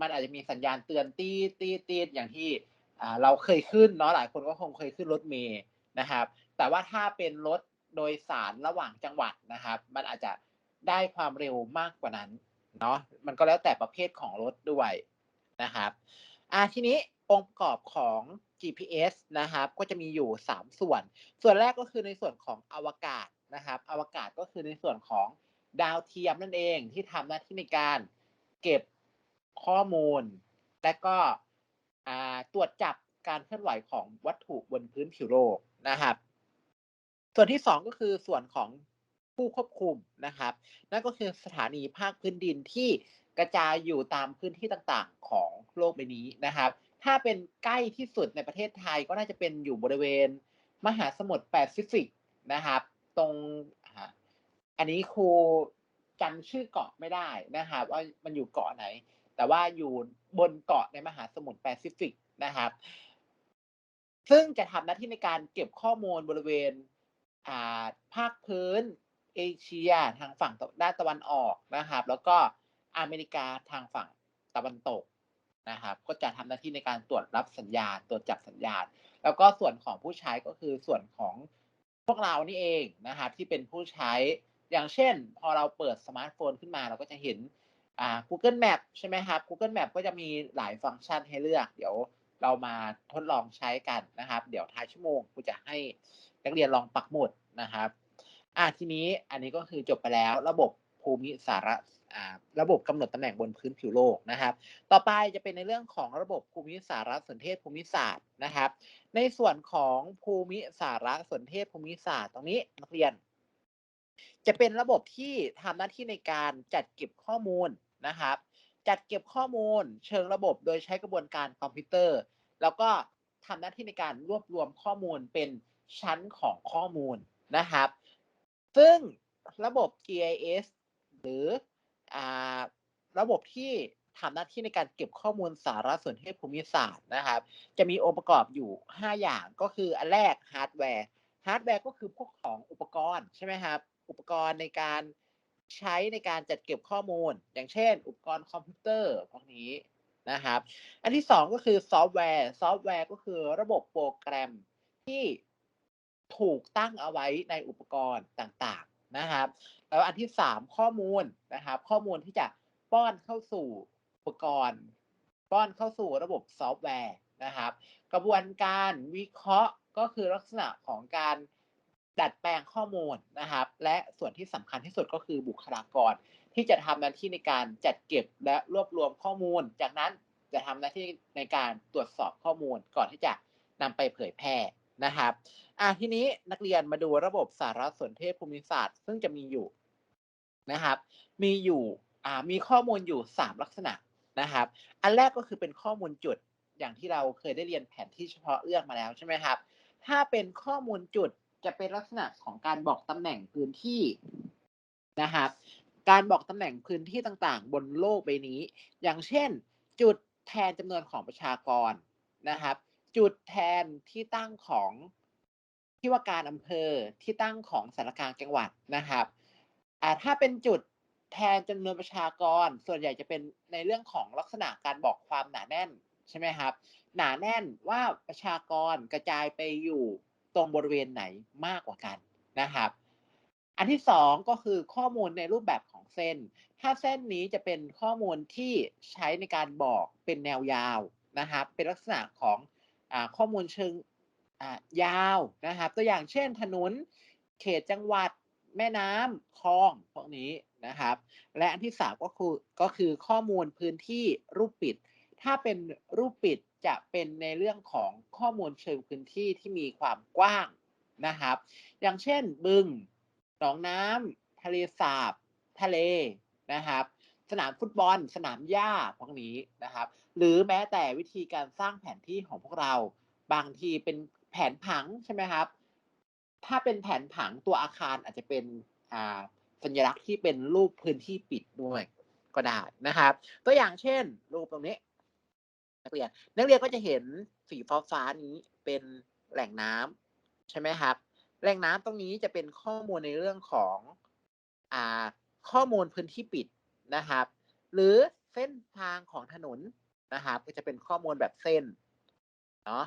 มันอาจจะมีสัญญาณเตือนตีตีตีอย่างที่เราเคยขึ้นเนาะหลายคนก็คงเคยขึ้นรถเมย์นะครับ แต่ว่าถ้าเป็นรถโดยสารระหว่างจังหวัดนะครับ มันอาจจะได้ความเร็วมากกว่านั้นเนาะมันก็แล้วแต่ประเภทของรถด้วยนะครับอ่าทีนี้องค์ประกอบของ GPS นะครับก็จะมีอยู่ 3 ส่วน ส่วนแรกก็คือในส่วนของอวกาศนะครับ อวกาศก็คือในส่วนของดาวเทียมนั่นเองที่ทำหน้าที่ในการเก็บ ข้อมูล และก็ตรวจจับการเคลื่อนไหวของวัตถุบนพื้นผิวโลกนะครับ ส่วนที่สองก็คือส่วนของผู้ควบคุมนะครับ นั่นก็คือสถานีภาคพื้นดินที่กระจายอยู่ตามพื้นที่ต่างๆ ของโลกใบนี้นะครับ ถ้าเป็นใกล้ที่สุดในประเทศไทยก็น่าจะเป็นอยู่บริเวณ มหาสมุทรแปซิฟิกนะครับ ตรงอันนี้ครูจำชื่อเกาะไม่ได้นะครับ ว่ามันอยู่เกาะไหน แต่ว่าอยู่บนเกาะในมหาสมุทรแปซิฟิกนะครับ ซึ่งจะทำหน้าที่ในการเก็บข้อมูลบริเวณอาภาคพื้น เอเชียทางฝั่งด้านตะวันออกนะครับ แล้วก็อเมริกาทางฝั่งตะวันตกนะครับ ก็จะทำหน้าที่ในการตรวจรับสัญญาณ ตรวจจับสัญญาณ แล้วก็ส่วนของผู้ใช้ก็คือส่วนของพวกเรานี่เองนะครับที่เป็นผู้ใช้อย่างเช่น พอเราเปิดสมาร์ทโฟนขึ้นมาเราก็จะเห็น อ่า Google Map ใช่ไหมครับ Google Map ก็จะมีหลายฟังก์ชันให้เลือก เดี๋ยวเรามาทดลองใช้กันนะครับ เดี๋ยวท้ายชั่วโมงกูจะให้นักเรียนลองปักหมุดนะครับอะทีนี้อันนี้ก็คือจบไปแล้วระบบภูมิสารอ่าระบบกำหนดตำแหน่งบนพื้นผิวโลกนะครับ ต่อไปจะเป็นในเรื่องของระบบภูมิสารสนเทศภูมิศาสตร์นะครับ ในส่วนของภูมิสารสนเทศภูมิศาสตร์ตรงนี้นักเรียน จะเป็นระบบที่ทำหน้าที่ในการจัดเก็บข้อมูล นะครับ จัดเก็บข้อมูลเชิงระบบโดยใช้กระบวนการคอมพิวเตอร์ แล้วก็ทำหน้าที่ในการรวบรวมข้อมูลเป็นชั้นของข้อมูลนะครับ ซึ่งระบบ GIS หรืออระบบที่ทำหน้าที่ในการเก็บข้อมูลสารสนเทศภูมิศาสตร์นะครับ จะมีองค์ประกอบอยู่ 5 อย่างก็คืออันแรกฮาร์ดแวร์ฮาร์ดแวร์ก็คือพวกของอุปกรณ์ใช่ไหมครับ อุปกรณ์ในการ ใช้ในการจัดเก็บข้อมูล อย่างเช่น อุปกรณ์คอมพิวเตอร์พวกนี้นะครับ อันที่สองก็คือซอฟต์แวร์ ซอฟต์แวร์ก็คือระบบโปรแกรมที่ถูกตั้งเอาไว้ในอุปกรณ์ต่างๆนะครับ แล้วอันที่สามข้อมูลนะครับ ข้อมูลที่จะป้อนเข้าสู่อุปกรณ์ ป้อนเข้าสู่ระบบซอฟต์แวร์นะครับ กระบวนการวิเคราะห์ก็คือลักษณะของการ ดัดแปลงข้อมูลนะครับ และส่วนที่สำคัญที่สุดก็คือบุคลากร ที่จะทำหน้าที่ในการจัดเก็บและรวบรวมข้อมูล จากนั้นจะทำหน้าที่ในการตรวจสอบข้อมูลก่อนที่จะนำไปเผยแพร่นะครับอะทีนี้นักเรียนมาดูระบบสารสนเทศภูมิศาสตร์ ซึ่งจะมีอยู่นะครับ มีอยู่อ่ามีข้อมูลอยู่ 3 ลักษณะนะครับ อันแรกก็คือเป็นข้อมูลจุดอย่างที่เราเคยได้เรียนแผนที่เฉพาะเรื่องมาแล้วใช่ไหมครับ ถ้าเป็นข้อมูลจุด จะเป็นลักษณะของการบอกตำแหน่งพื้นที่นะครับ การบอกตำแหน่งพื้นที่ต่างๆ บนโลกใบนี้ อย่างเช่น จุดแทนจำนวนของประชากรนะครับ จุดแทนที่ตั้งของที่ว่าการอำเภอที่ตั้งของสารกลางจังหวัดนะครับอ่าถ้าเป็นจุดแทนจำนวนประชากร ส่วนใหญ่จะเป็นในเรื่องของลักษณะการบอกความหนาแน่นใช่ไหมครับ หนาแน่นว่าประชากรกระจายไปอยู่ ตรงบริเวณไหนมากกว่ากันนะครับ อันที่สองก็คือข้อมูลในรูปแบบของเส้น ถ้าเส้นนี้จะเป็นข้อมูลที่ใช้ในการบอกเป็นแนวยาวนะครับ เป็นลักษณะของอข้อมูลเชิงยาวนะครับ ตัวอย่างเช่นถนนเขตจังหวัดแม่น้ำคลองพวกนี้นะครับ และอันที่สามก็คือก็คือข้อมูลพื้นที่รูปปิด ถ้าเป็นรูปปิดจะเป็นในเรื่องของข้อมูลเชิงพื้นที่ที่มีความกว้างนะครับ อย่างเช่นบึงหนองน้ำทะเลสาบ ทะเลนะครับ สนามฟุตบอล สนามหญ้าพวกนี้นะครับ หรือแม้แต่วิธีการสร้างแผนที่ของพวกเรา บางทีเป็นแผนผังใช่ไหมครับ ถ้าเป็นแผนผังตัวอาคารอาจจะเป็นสัญลักษณ์ที่เป็นรูปพื้นที่ปิดด้วยก็ได้นะครับ ตัวอย่างเช่น รูปตรงนี้ นักเรียน นักเรียนก็จะเห็นสีฟ้าฟ้าๆนี้เป็นแหล่งน้ำใช่ไหมครับ แหล่งน้ำตรงนี้จะเป็นข้อมูลในเรื่องของอ่าข้อมูลพื้นที่ปิดนะครับ หรือเส้นทางของถนนนะครับ ก็จะเป็นข้อมูลแบบเส้นเนาะ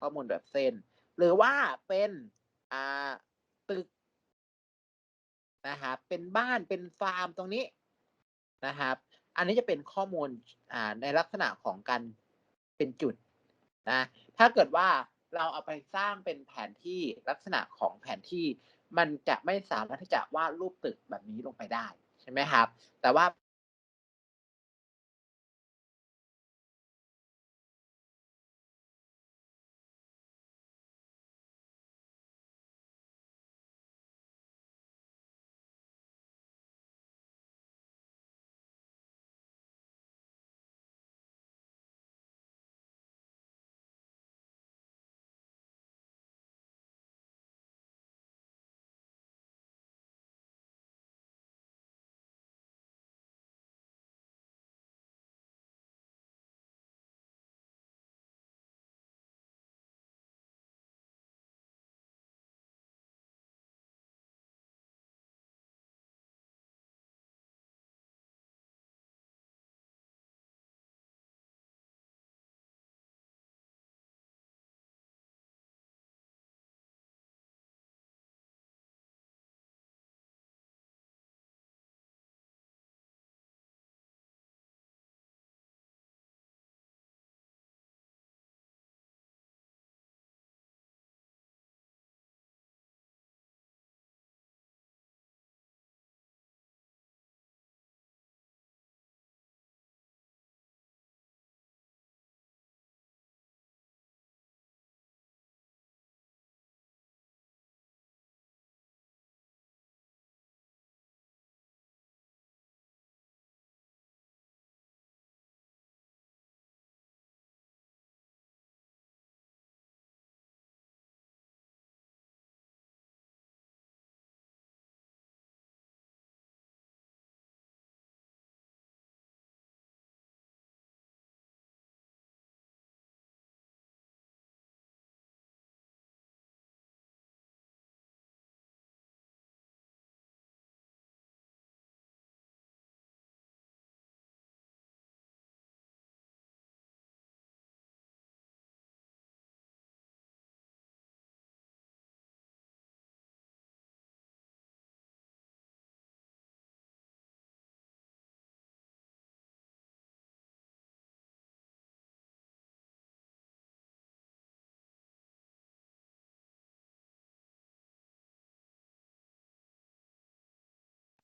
ข้อมูลแบบเส้น หรือว่าเป็นอ่าตึกนะครับเป็นบ้านเป็นฟาร์มตรงนี้นะครับ อันนี้จะเป็นข้อมูลอ่าในลักษณะของการ เป็นจุดนะ ถ้าเกิดว่าเราเอาไปสร้างเป็นแผนที่ลักษณะของแผนที่ มันจะไม่สามารถที่จะวาดรูปตึกแบบนี้ลงไปได้ใช่ไหมครับ แต่ว่า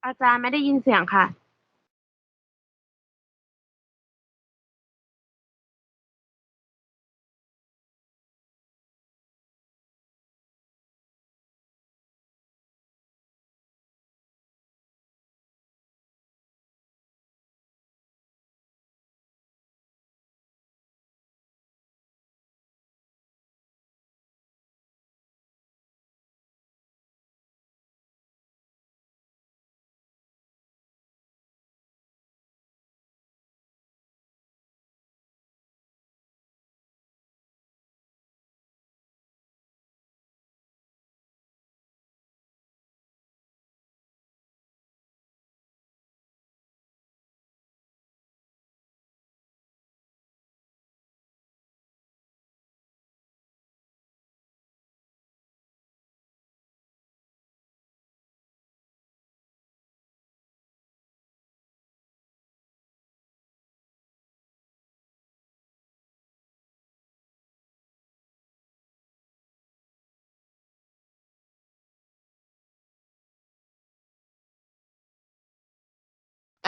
อาจารย์ไม่ได้ยินเสียงค่ะ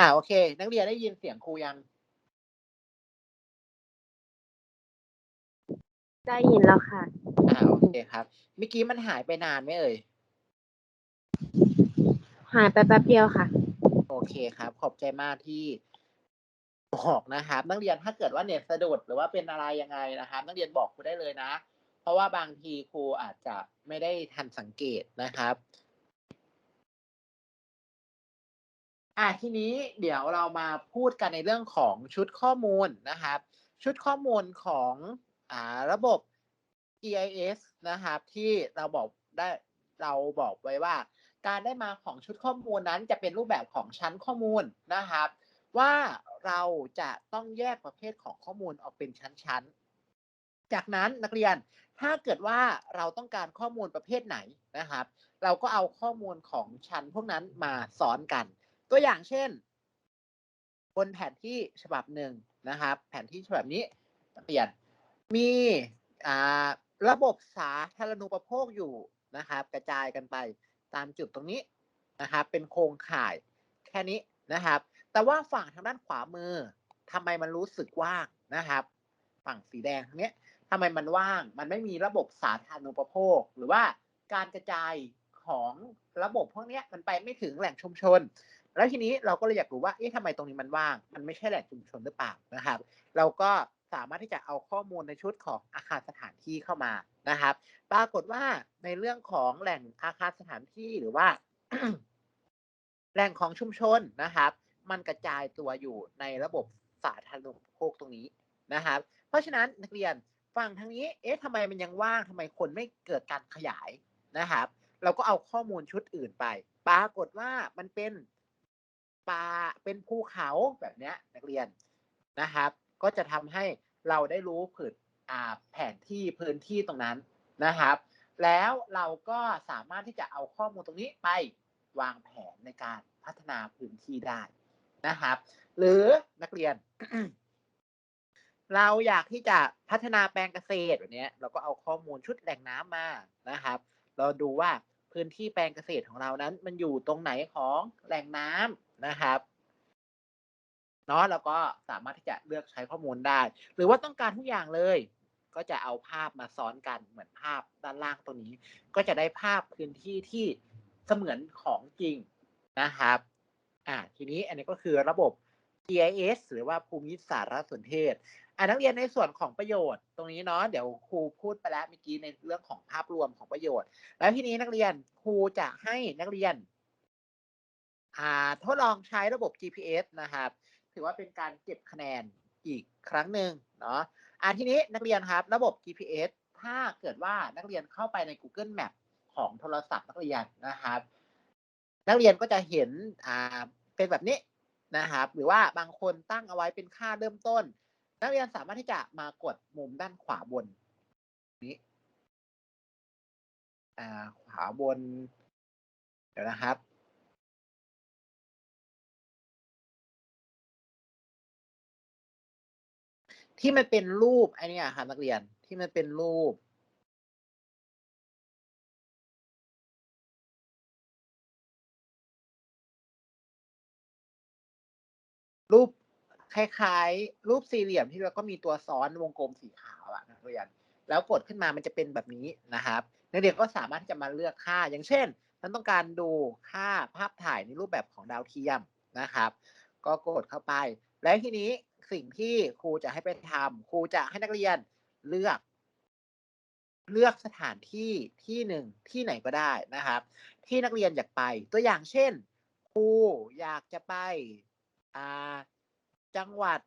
อ่าโอเค นักเรียนได้ยินเสียงครูยัง ได้ยินแล้วค่ะ อ่าโอเคครับเมื่อกี้มันหายไปนานไหมเอ่ย หายไปแป๊บเดียวค่ะ โอเคครับ ขอบใจมากที่บอกนะครับ นักเรียนถ้าเกิดว่าเน็ตสะดุดหรือว่าเป็นอะไรยังไงนะครับ นักเรียนบอกครูได้เลยนะ เพราะว่าบางทีครูอาจจะไม่ได้ทันสังเกตนะครับ อะทีนี้เดี๋ยวเรามาพูดกันในเรื่องของชุดข้อมูลนะครับ ชุดข้อมูลของอ่าระบบ GIS นะครับ ที่เราบอกได้เราบอกไว้ว่า การได้มาของชุดข้อมูลนั้นจะเป็นรูปแบบของชั้นข้อมูลนะครับ ว่าเราจะต้องแยกประเภทของข้อมูลออกเป็นชั้นๆ จากนั้นนักเรียนถ้าเกิดว่าเราต้องการข้อมูลประเภทไหนนะครับ เราก็เอาข้อมูลของชั้นพวกนั้นมาซ้อนกัน ตัวอย่างเช่น บนแผนที่ฉบับหนึ่งนะครับ แผนที่ฉบับนี้นักเรียนมีอ่าระบบสาธารณูปโภคอยู่นะครับ กระจายกันไปตามจุดตรงนี้นะครับ เป็นโครงข่ายแค่นี้นะครับ แต่ว่าฝั่งทางด้านขวามือทำไมมันรู้สึกว่างนะครับ ฝั่งสีแดงทางเนี้ยทำไมมันว่าง มันไม่มีระบบสาธารณูปโภค หรือว่าการกระจายของระบบพวกนี้มันไปไม่ถึงแหล่งชุมชน แล้วทีนี้เราก็เลยอยากรู้ว่าเอ๊ะทำไมตรงนี้มันว่าง มันไม่ใช่แหล่งชุมชนหรือเปล่านะครับ เราก็สามารถที่จะเอาข้อมูลในชุดของอาคารสถานที่เข้ามานะครับ ปรากฏว่าในเรื่องของแหล่งอาคารสถานที่หรือว่า แหล่งของชุมชนนะครับ มันกระจายตัวอยู่ในระบบสาธารณูปโภคตรงนี้นะครับ เพราะฉะนั้นนักเรียนฟังทางนี้ เอ๊ะทำไมมันยังว่างทำไมคนไม่เกิดการขยายนะครับ เราก็เอาข้อมูลชุดอื่นไป ปรากฏว่ามันเป็น ป่าเป็นภูเขาแบบเนี้ยนักเรียนนะครับ ก็จะทำให้เราได้รู้ผืนอ่าแผนที่พื้นที่ตรงนั้นนะครับ แล้วเราก็สามารถที่จะเอาข้อมูลตรงนี้ไปวางแผนในการพัฒนาพื้นที่ได้นะครับ หรือนักเรียน เราอยากที่จะพัฒนาแปลงเกษตรแบบนี้เราก็เอาข้อมูลชุดแหล่งน้ำมานะครับ เราดูว่าพื้นที่แปลงเกษตรของเรานั้น มันอยู่ตรงไหนของแหล่งน้ำ นะครับเนาะแล้วก็สามารถที่จะเลือกใช้ข้อมูลได้ หรือว่าต้องการทุกอย่างเลย ก็จะเอาภาพมาซ้อนกันเหมือนภาพด้านล่างตัวนี้ ก็จะได้ภาพพื้นที่ที่เสมือนของจริงนะครับอ่าทีนี้อันนี้ก็คือระบบ GIS หรือว่าภูมิสารสนเทศอ่านักเรียนในส่วนของประโยชน์ ตรงนี้เนาะเดี๋ยวครูพูดไปแล้วเมื่อกี้ในเรื่องของภาพรวมของประโยชน์ แล้วทีนี้นักเรียนครูจะให้นักเรียน ทดลองใช้ระบบ GPS นะครับ ถือว่าเป็นการเก็บคะแนนอีกครั้งหนึ่งเนาะอ่าทีนี้นักเรียนครับระบบ GPS ถ้าเกิดว่านักเรียนเข้าไปใน Google Map ของโทรศัพท์นักเรียนนะครับ นักเรียนก็จะเห็นอ่าเป็นแบบนี้นะครับ หรือว่าบางคนตั้งเอาไว้เป็นค่าเริ่มต้น นักเรียนสามารถที่จะมากดมุมด้านขวาบนนี้อ่าขวาบน เดี๋ยวนะครับ ที่มันเป็นรูปไอเนี้ยครับนักเรียนที่มันเป็นรูป รูปคล้ายๆ รูปสี่เหลี่ยมที่เราก็มีตัวซ้อนวงกลมสีขาวอะนักเรียน แล้วกดขึ้นมามันจะเป็นแบบนี้นะครับนักเรียนก็สามารถที่จะมาเลือกค่า อย่างเช่นฉันต้องการดูค่าภาพถ่ายในรูปแบบของดาวเทียมนะครับ ก็กดเข้าไป แล้วทีนี้ สิ่งที่ครูจะให้ไปทำครูจะให้นักเรียนเลือก เลือกสถานที่ที่หนึ่งที่ไหนก็ได้นะครับ ที่นักเรียนอยากไป ตัวอย่างเช่นครูอยากจะไปจังหวัด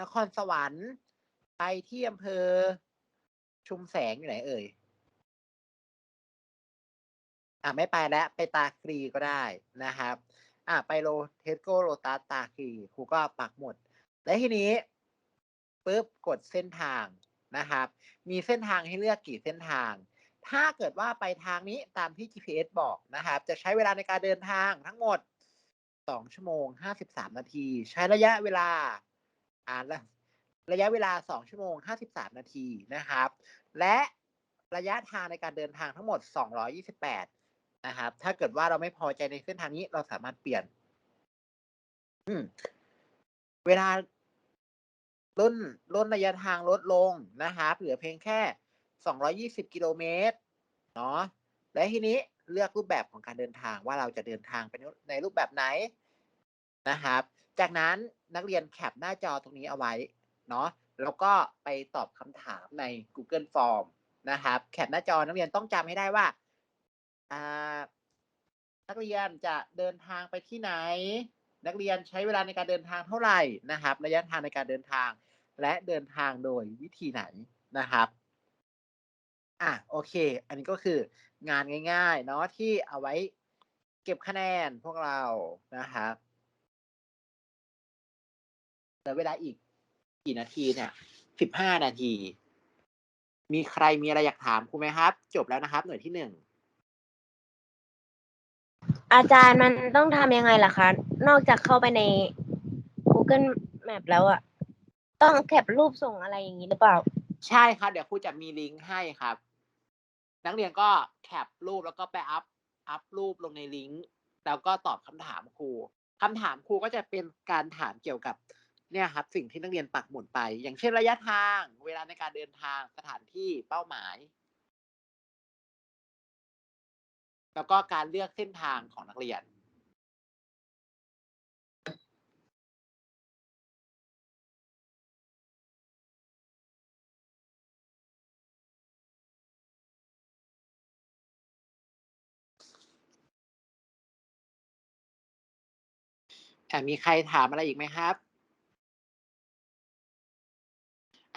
นครสวรรค์ไปที่อำเภอชุมแสงอยู่ไหนเอ่ยอ่าไม่ไปแล้วไปตาคลีก็ได้นะครับ อ่าไปโลเทสโกโลตัสตาคีครูก็ปักหมดและทีนี้ปุ๊บกดเส้นทางนะครับ มีเส้นทางให้เลือกกี่เส้นทาง ถ้าเกิดว่าไปทางนี้ตามที่ GPS บอกนะครับ จะใช้เวลาในการเดินทางทั้งหมด 2 ชั่วโมง 53 นาที ใช้ระยะเวลาอ่านละระยะเวลา 2 ชั่วโมง 53 นาทีนะครับ และระยะทางในการเดินทางทั้งหมด 228 นะครับ ถ้าเกิดว่าเราไม่พอใจในเส้นทางนี้เราสามารถเปลี่ยน อืม เวลาล่นล่นระยะทางลดลงนะครับเหลือเพียงแค่220กิโลเมตรเนาะและทีนี้เลือกรูปแบบของการเดินทางว่าเราจะเดินทางไปในรูปแบบไหนนะครับ จากนั้นนักเรียนแคปหน้าจอตรงนี้เอาไว้เนาะแล้วก็ไปตอบคำถามใน Google Form นะครับ แคปหน้าจอนักเรียนต้องจำให้ได้ว่า นักเรียนจะเดินทางไปที่ไหน นักเรียนใช้เวลาในการเดินทางเท่าไหร่นะครับ ระยะทางในการเดินทาง และเดินทางโดยวิธีไหนนะครับอะโอเค อันนี้ก็คืองานง่ายๆเนาะที่เอาไว้เก็บคะแนนพวกเรานะครับเหลือเวลาอีกกี่นาทีเนี่ยสิบห้านาที มีใครมีอะไรอยากถามครูไหมครับ จบแล้วนะครับ หน่วยที่หนึ่ง อาจารย์มันต้องทำยังไงล่ะคะ นอกจากเข้าไปใน Google Map แล้วอะต้องแคปรูปส่งอะไรอย่างนี้หรือเปล่า ใช่ครับ เดี๋ยวครูจะมีลิงก์ให้ครับ นักเรียนก็แคปรูปแล้วก็ไปอัพอัพรูปลงในลิงก์ แล้วก็ตอบคำถามครูคำถามครูก็จะเป็นการถามเกี่ยวกับเนี่ยครับสิ่งที่นักเรียนปักหมุดไป อย่างเช่นระยะทาง เวลาในการเดินทางสถานที่เป้าหมาย แล้วก็การเลือกเส้นทางของนักเรียนอ่มีใครถามอะไรอีกไหมครับ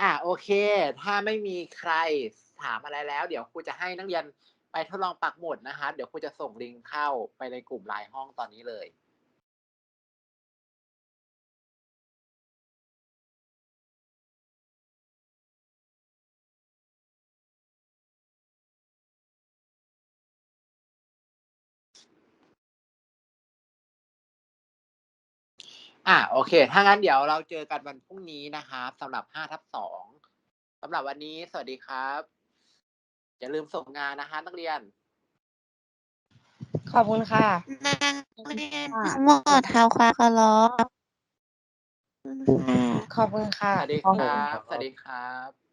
อะโอเค ถ้าไม่มีใครถามอะไรแล้ว เดี๋ยวครูจะให้นักเรียน ทดลองปักหมุดนะครับเดี๋ยวครูจะส่งลิงก์เข้าไปในกลุ่มไลน์ห้องตอนนี้เลยอะโอเค ถ้างั้นเดี๋ยวเราเจอกันวันพรุ่งนี้นะครับสำหรับ5ทับ2สำหรับวันนี้ สวัสดีครับ อย่าลืมส่งงานนะคะนักเรียน ขอบคุณค่ะ นักเรียนทั้งหมดเท้าความเคารพขอบคุณค่ะ ขอบคุณค่ะ สวัสดีครับ สวัสดีครับ